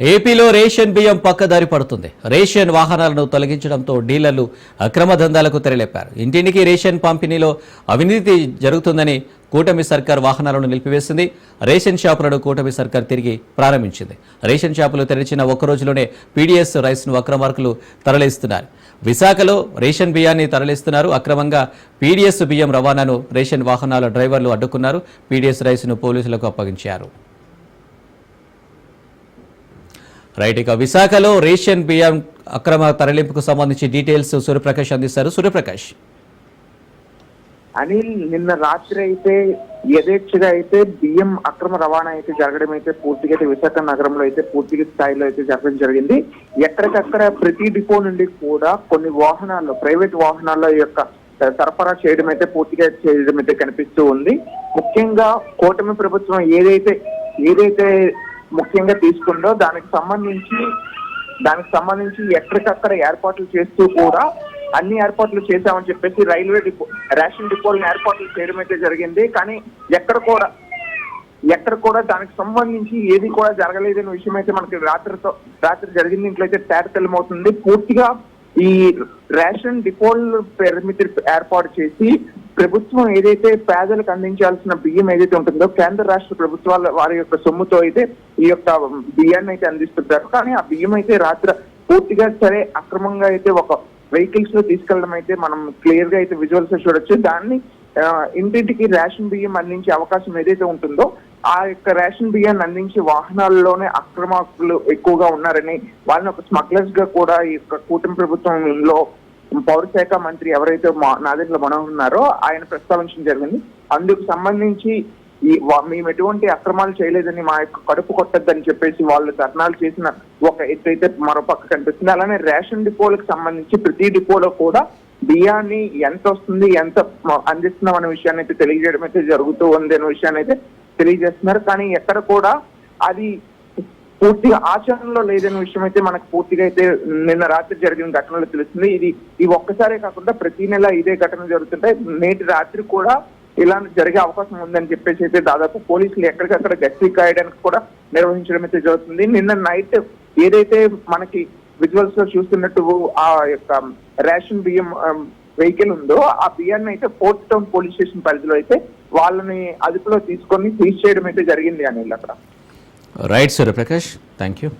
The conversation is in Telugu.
ఏపీలో రేషన్ బియ్యం పక్కదారి పడుతుంది. రేషన్ వాహనాలను తొలగించడంతో డీలర్లు అక్రమ దందాలకు తెరలేపారు. ఇంటింటికి రేషన్ పంపిణీలో అవినీతి జరుగుతుందని కూటమి సర్కార్ వాహనాలను నిలిపివేసింది. రేషన్ షాపులను కూటమి సర్కార్ తిరిగి ప్రారంభించింది. రేషన్ షాపులు తెరిచిన ఒక్క రోజులోనే పీడీఎస్ రైస్ను అక్రమార్కులు తరలిస్తున్నారు. విశాఖలో రేషన్ బియ్యాన్ని తరలిస్తున్నారు. అక్రమంగా పీడీఎస్ బియ్యం రవాణాను రేషన్ వాహనాల డ్రైవర్లు అడ్డుకున్నారు. పీడీఎస్ రైస్ను పోలీసులకు అప్పగించారు. రైట్ ఇక విశాఖలో రేషన్ బియ్యం అక్రమ తరలింపుకు సంబంధించి డీటెయిల్స్ సూర్యప్రకాష్ అందిస్తారు. సూర్యప్రకాష్. అనిల్ నిన్న రాత్రి అయితే యథేచ్ఛగా అయితే బియ్యం అక్రమ రవాణా అయితే జరగడం అయితే పూర్తిగా అయితే విశాఖ నగరంలో అయితే పూర్తిగా స్థాయిలో అయితే జరగడం జరిగింది. ఎక్కడికక్కడ ప్రతి డిపో నుండి కూడా కొన్ని వాహనాల్లో ప్రైవేట్ వాహనాల్లో యొక్క సరఫరా చేయడం అయితే పూర్తిగా చేయడం అయితే కనిపిస్తూ ఉంది. ముఖ్యంగా కూటమి ప్రభుత్వం ఏదైతే ఏదైతే ముఖ్యంగా తీసుకుందో దానికి సంబంధించి దానికి సంబంధించి ఎక్కడికక్కడ ఏర్పాట్లు చేస్తూ కూడా అన్ని ఏర్పాట్లు చేశామని చెప్పేసి రైల్వే డిపో రేషన్ డిపోలను ఏర్పాట్లు చేయడం అయితే జరిగింది. కానీ ఎక్కడ కూడా ఎక్కడ కూడా దానికి సంబంధించి ఏది కూడా జరగలేదనే విషయం అయితే మనకి రాత్రితో రాత్రి జరిగింది. ఇంట్లో అయితే తేటతెల్లమవుతుంది పూర్తిగా ఈ రేషన్ డిపోల్ పరిమితి ఏర్పాటు చేసి ప్రభుత్వం ఏదైతే పేదలకు అందించాల్సిన బియ్యం ఏదైతే ఉంటుందో కేంద్ర రాష్ట్ర ప్రభుత్వాల వారి యొక్క సొమ్ముతో అయితే ఈ యొక్క బియ్యాన్ని అయితే అందిస్తుంటారు. కానీ ఆ బియ్యం అయితే రాత్రి పూర్తిగా సరే అక్రమంగా అయితే ఒక వెహికల్స్లో తీసుకెళ్ళడం అయితే మనం క్లియర్గా అయితే విజువల్స్ చూడొచ్చు. దాన్ని ఇంటింటికి రేషన్ బియ్యం అందించే అవకాశం ఏదైతే ఉంటుందో ఆ యొక్క రేషన్ బియ్యాన్ని అందించే వాహనాల్లోనే అక్రమాకులు ఎక్కువగా ఉన్నారని వాళ్ళని ఒక స్మగ్లర్స్గా కూడా ఈ యొక్క కూటమి ప్రభుత్వంలో పౌర శాఖ మంత్రి ఎవరైతే మా- నాదెండ్ల మనం ఉన్నారో ఆయన ప్రస్తావించడం జరిగింది. అందుకు సంబంధించి ఈ మేము ఎటువంటి అక్రమాలు చేయలేదని మా యొక్క కడుపు కొట్టద్దని చెప్పేసి వాళ్ళు ధర్నాలు చేసిన ఒక ఎత్తైతే అయితే మరో పక్క కనిపిస్తుంది. అలానే రేషన్ డిపోలకు సంబంధించి ప్రతి డిపోలో కూడా బియ్యాన్ని ఎంత వస్తుంది ఎంత అందిస్తున్నాం అనే విషయాన్ని అయితే తెలియజేయడం అయితే జరుగుతూ ఉంది అనే విషయాన్ని అయితే తెలియజేస్తున్నారు. కానీ ఎక్కడ కూడా అది పూర్తిగా ఆచరణలో లేదనే విషయం అయితే మనకు పూర్తిగా అయితే నిన్న రాత్రి జరిగిన ఘటనలో తెలుస్తుంది. ఇది ఈ ఒక్కసారే కాకుండా ప్రతి నెల ఇదే ఘటన జరుగుతుంటే నేటి రాత్రి కూడా ఇలా జరిగే అవకాశం ఉందని చెప్పేసి అయితే దాదాపు పోలీసులు ఎక్కడికక్కడ గట్టి కాయడానికి కూడా నిర్వహించడం అయితే జరుగుతుంది. నిన్న నైట్ ఏదైతే మనకి విజువల్స్లో చూస్తున్నట్టు ఆ యొక్క రేషన్ బియ్యం వెహికల్ ఉందో ఆ బియ్యాన్ని అయితే ఫోర్త్ టౌన్ పోలీస్ స్టేషన్ పరిధిలో అయితే వాళ్ళని అదుపులో తీసుకొని సీజ్ చేయడం అయితే జరిగింది అనిల్ అక్కడ. Right, sir, Prakash. Thank you.